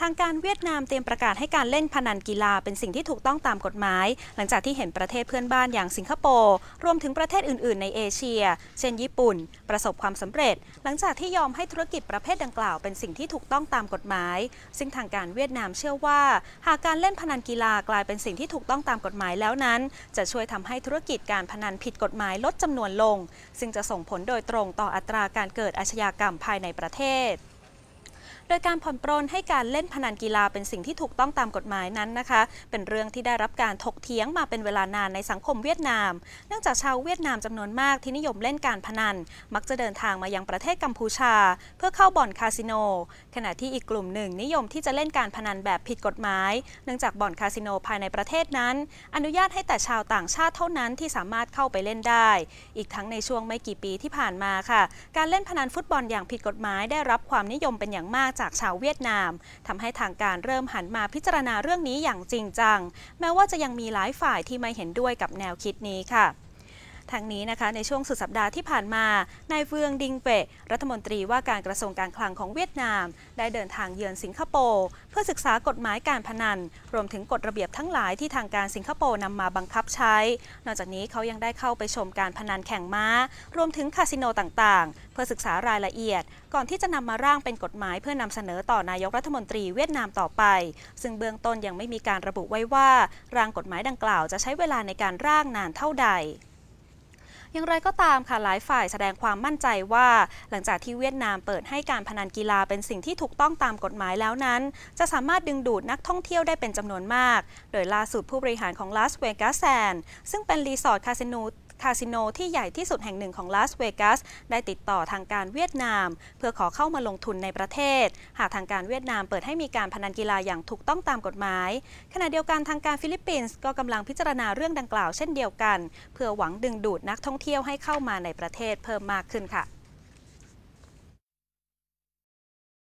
ทางการเวียดนามเตรียมประกาศให้การเล่นพนันกีฬาเป็นสิ่งที่ถูกต้องตามกฎหมาย หลังจากที่เห็นประเทศเพื่อนบ้านอย่างสิงคโปร์รวมถึงประเทศอื่น ๆ ในเอเชีย เช่นญี่ปุ่น ประสบความสำเร็จ หลังจากที่ยอมให้ธุรกิจประเภทดังกล่าวเป็นสิ่งที่ถูกต้องตามกฎหมาย ซึ่งทางการเวียดนามเชื่อว่า หากการเล่นพนันกีฬากลายเป็นสิ่งที่ถูกต้องตามกฎหมายแล้วนั้น จะช่วยทำให้ธุรกิจการพนันผิดกฎหมายลดจำนวนลง ซึ่งจะส่งผลโดยตรงต่ออัตราการเกิดอาชญากรรมภายในประเทศ โดยการผ่อนปรนให้การเล่นพนันกีฬาเป็นสิ่งที่ถูกต้องตามกฎหมายนั้นนะคะ เป็นเรื่องที่ได้รับการถกเถียงมาเป็นเวลานานในสังคมเวียดนาม เนื่องจากชาวเวียดนามจำนวนมากที่นิยมเล่นการพนัน มักจะเดินทางมายังประเทศกัมพูชา เพื่อเข้าบ่อนคาสิโน ขณะที่อีกกลุ่มหนึ่งนิยมที่จะเล่นการพนันแบบผิดกฎหมาย เนื่องจากบ่อนคาสิโนภายในประเทศนั้น อนุญาตให้แต่ชาวต่างชาติเท่านั้นที่สามารถเข้าไปเล่นได้ อีกทั้งในช่วงไม่กี่ปีที่ผ่านมาค่ะ การเล่นพนันฟุตบอลอย่างผิดกฎหมายได้รับความนิยมเป็นอย่างมากจากชาวเวียดนามทำให้ทางการเริ่มหันมาพิจารณาเรื่องนี้อย่างจริงจัง แม้ว่าจะยังมีหลายฝ่ายที่ไม่เห็นด้วยกับแนวคิดนี้ค่ะ ทั้งนี้นะคะในช่วงสุดสัปดาห์ที่ผ่านมานายเฟืองดิงเปะรัฐมนตรีว่าการกระทรวงการคลังของเวียดนาม ได้เดินทางเยือนสิงคโปร์เพื่อศึกษากฎหมายการพนัน รวมถึงกฎระเบียบทั้งหลายที่ทางการสิงคโปร์นำมาบังคับใช้ นอกจากนี้เขายังได้เข้าไปชมการพนันแข่งม้า รวมถึงคาสิโนต่างๆ เพื่อศึกษารายละเอียด ก่อนที่จะนำมาร่างเป็นกฎหมายเพื่อนำเสนอต่อนายกรัฐมนตรีเวียดนามต่อไป ซึ่งเบื้องต้นยังไม่มีการระบุไว้ว่าร่างกฎหมายดังกล่าวจะใช้เวลาในการร่างนานเท่าใด อย่างไรก็ตามค่ะหลายฝ่ายแสดงความมั่นใจว่า หลังจากที่เวียดนามเปิดให้การพนันกีฬาเป็นสิ่งที่ถูกต้องตามกฎหมายแล้วนั้น จะสามารถดึงดูดนักท่องเที่ยวได้เป็นจำนวนมาก โดยล่าสุดผู้บริหารของลาสเวกัสแซนซึ่งเป็นรีสอร์ทคาสิโน คาสิโนที่ใหญ่ที่สุดแห่งหนึ่งของลาสเวกัสได้ติดต่อทางการเวียดนาม เพื่อขอเข้ามาลงทุนในประเทศ หากทางการเวียดนามเปิดให้มีการพนันกีฬาอย่างถูกต้องตามกฎหมาย ขณะเดียวกันทางการฟิลิปปินส์ก็กำลังพิจารณาเรื่องดังกล่าวเช่นเดียวกัน เพื่อหวังดึงดูดนักท่องเที่ยวให้เข้ามาในประเทศเพิ่มมากขึ้นค่ะ